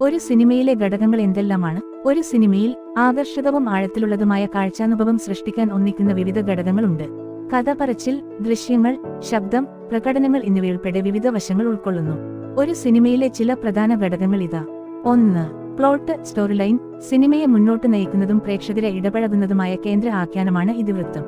ഒരു സിനിമയിലെ ഘടകങ്ങൾ എന്തെല്ലാമാണ്? ഒരു സിനിമയിൽ ആകർഷകവും ആഴത്തിലുള്ളതുമായ കാഴ്ചാനുഭവം സൃഷ്ടിക്കാൻ ഒന്നിക്കുന്ന വിവിധ ഘടകങ്ങളുണ്ട്. കഥ പറച്ചിൽ ദൃശ്യങ്ങൾ ശബ്ദം പ്രകടനങ്ങൾ എന്നിവയുൾപ്പെടെ വിവിധ വശങ്ങൾ ഉൾക്കൊള്ളുന്നു. ഒരു സിനിമയിലെ ചില പ്രധാന ഘടകങ്ങൾ ഇതാ. ഒന്ന് പ്ലോട്ട് സ്റ്റോറി ലൈൻ സിനിമയെ മുന്നോട്ട് നയിക്കുന്നതും പ്രേക്ഷകരെ ഇടപഴകുന്നതുമായ കേന്ദ്ര ആഖ്യാനമാണ് ഇതിവൃത്തം.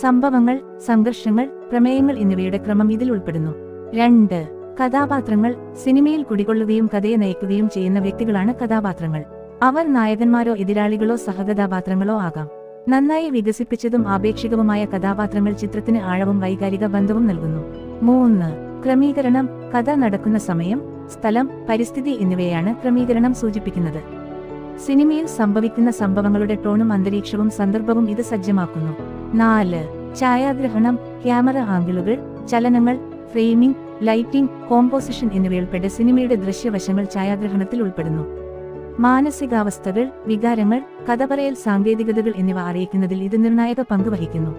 സംഭവങ്ങൾ സംഘർഷങ്ങൾ പ്രമേയങ്ങൾ എന്നിവയുടെ ക്രമം ഇതിൽ ഉൾപ്പെടുന്നു. രണ്ട് കഥാപാത്രങ്ങൾ സിനിമയിൽ കുടികൊള്ളുകയും കഥയെ നയിക്കുകയും ചെയ്യുന്ന വ്യക്തികളാണ് കഥാപാത്രങ്ങൾ. അവർ നായകന്മാരോ എതിരാളികളോ സഹകഥാപാത്രങ്ങളോ ആകാം. നന്നായി വികസിപ്പിച്ചതും ആപേക്ഷികവുമായ കഥാപാത്രങ്ങൾ ചിത്രത്തിന് ആഴവും വൈകാരിക ബന്ധവും നൽകുന്നു. മൂന്ന് ക്രമീകരണം കഥ നടക്കുന്ന സമയം സ്ഥലം പരിസ്ഥിതി എന്നിവയാണ് ക്രമീകരണം സൂചിപ്പിക്കുന്നത്. സിനിമയിൽ സംഭവിക്കുന്ന സംഭവങ്ങളുടെ ടോണും അന്തരീക്ഷവും സന്ദർഭവും ഇത് സജ്ജമാക്കുന്നു. നാല് ഛായാഗ്രഹണം ക്യാമറ ആംഗിളുകൾ ചലനങ്ങൾ ഫ്രെയിമിംഗ് ലൈറ്റിംഗ് കോമ്പോസിഷൻ എന്നിവയുൾപ്പെടെ സിനിമയുടെ ദൃശ്യവശങ്ങൾ ഛായാഗ്രഹണത്തിൽ ഉൾപ്പെടുന്നു. മാനസികാവസ്ഥകൾ വികാരങ്ങൾ കഥപറയൽ സാങ്കേതികതകൾ എന്നിവ അറിയിക്കുന്നതിൽ ഇത് നിർണായക പങ്ക് വഹിക്കുന്നു.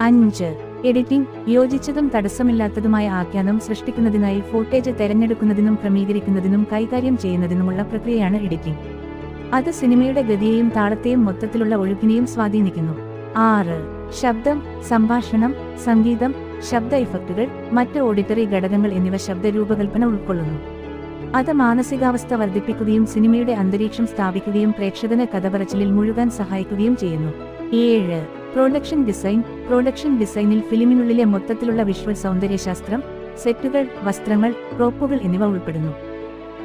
അഞ്ച് എഡിറ്റിംഗ് യോജിച്ചതും തടസ്സമില്ലാത്തതുമായ ആഖ്യാനം സൃഷ്ടിക്കുന്നതിനായി ഫോട്ടേജ് തെരഞ്ഞെടുക്കുന്നതിനും ക്രമീകരിക്കുന്നതിനും കൈകാര്യം ചെയ്യുന്നതിനുമുള്ള പ്രക്രിയയാണ് എഡിറ്റിംഗ്. അത് സിനിമയുടെ ഗതിയെയും താളത്തെയും മൊത്തത്തിലുള്ള ഒഴുക്കിനെയും സ്വാധീനിക്കുന്നു. ആറ് ശബ്ദം സംഭാഷണം സംഗീതം ശബ്ദ ഇഫക്റ്റുകൾ മറ്റ് ഓഡിറ്ററി ഘടകങ്ങൾ എന്നിവ ശബ്ദ രൂപകൽപ്പന ഉൾക്കൊള്ളുന്നു. അത് മാനസികാവസ്ഥ വർദ്ധിപ്പിക്കുകയും സിനിമയുടെ അന്തരീക്ഷം സ്ഥാപിക്കുകയും പ്രേക്ഷകനെ കഥപറച്ചിലിൽ മുഴുകാൻ സഹായിക്കുകയും ചെയ്യുന്നു. ഏഴ് പ്രൊഡക്ഷൻ ഡിസൈൻ. പ്രൊഡക്ഷൻ ഡിസൈനിൽ ഫിലിമിനുള്ളിലെ മൊത്തത്തിലുള്ള വിഷ്വൽ സൗന്ദര്യശാസ്ത്രം സെറ്റുകൾ വസ്ത്രങ്ങൾ പ്രോപ്പുകൾ എന്നിവ ഉൾപ്പെടുന്നു.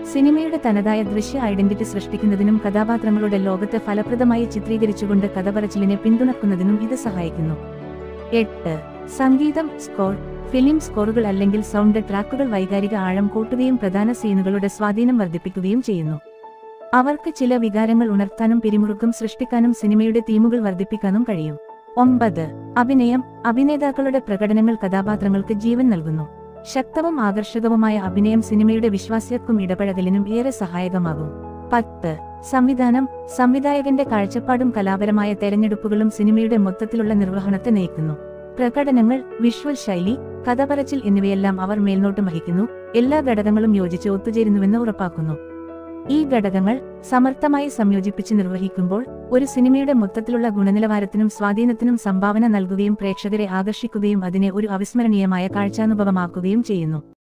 സിനിമയുടെ തനതായ ദൃശ്യ ഐഡന്റിറ്റി സൃഷ്ടിക്കുന്നതിനും കഥാപാത്രങ്ങളുടെ ലോകത്തെ ഫലപ്രദമായി ചിത്രീകരിച്ചുകൊണ്ട് കഥപറച്ചിലിനെ പിന്തുണക്കുന്നതിനും ഇത് സഹായിക്കുന്നു. എട്ട് സംഗീതം സ്കോർ ഫിലിം സ്കോറുകൾ അല്ലെങ്കിൽ സൗണ്ട് ട്രാക്കുകൾ വൈകാരിക ആഴം കൂട്ടുകയും പ്രധാന സീനുകളുടെ സ്വാധീനം വർദ്ധിപ്പിക്കുകയും ചെയ്യുന്നു. അവർക്ക് ചില വികാരങ്ങൾ ഉണർത്താനും പിരിമുറുക്കം സൃഷ്ടിക്കാനും സിനിമയുടെ തീമുകൾ വർദ്ധിപ്പിക്കാനും കഴിയും. ഒമ്പത്. അഭിനയം അഭിനേതാക്കളുടെ പ്രകടനങ്ങൾ കഥാപാത്രങ്ങൾക്ക് ജീവൻ നൽകുന്നു. ശക്തവും ആകർഷകവുമായ അഭിനയം സിനിമയുടെ വിശ്വാസ്യത്വം ഇടപഴകലിനും ഏറെ സഹായകമാകും. പത്ത്. സംവിധാനം സംവിധായകന്റെ കാഴ്ചപ്പാടും കലാപരമായ തെരഞ്ഞെടുപ്പുകളും സിനിമയുടെ മൊത്തത്തിലുള്ള നിർവഹണത്തെ നയിക്കുന്നു. പ്രകടനങ്ങൾ വിഷ്വൽ ശൈലി കഥപറച്ചിൽ എന്നിവയെല്ലാം അവർ മേൽനോട്ടം വഹിക്കുന്നു എല്ലാ ഘടകങ്ങളും യോജിച്ച് ഒത്തുചേരുന്നുവെന്ന് ഉറപ്പാക്കുന്നു. ഈ ഘടകങ്ങൾ സമർത്ഥമായി സംയോജിപ്പിച്ച് നിർവഹിക്കുമ്പോൾ ഒരു സിനിമയുടെ മൊത്തത്തിലുള്ള ഗുണനിലവാരത്തിനും സ്വാധീനത്തിനും സംഭാവന നൽകുകയും പ്രേക്ഷകരെ ആകർഷിക്കുകയും അതിനെ ഒരു അവിസ്മരണീയമായ കാഴ്ചാനുഭവമാക്കുകയും ചെയ്യുന്നു.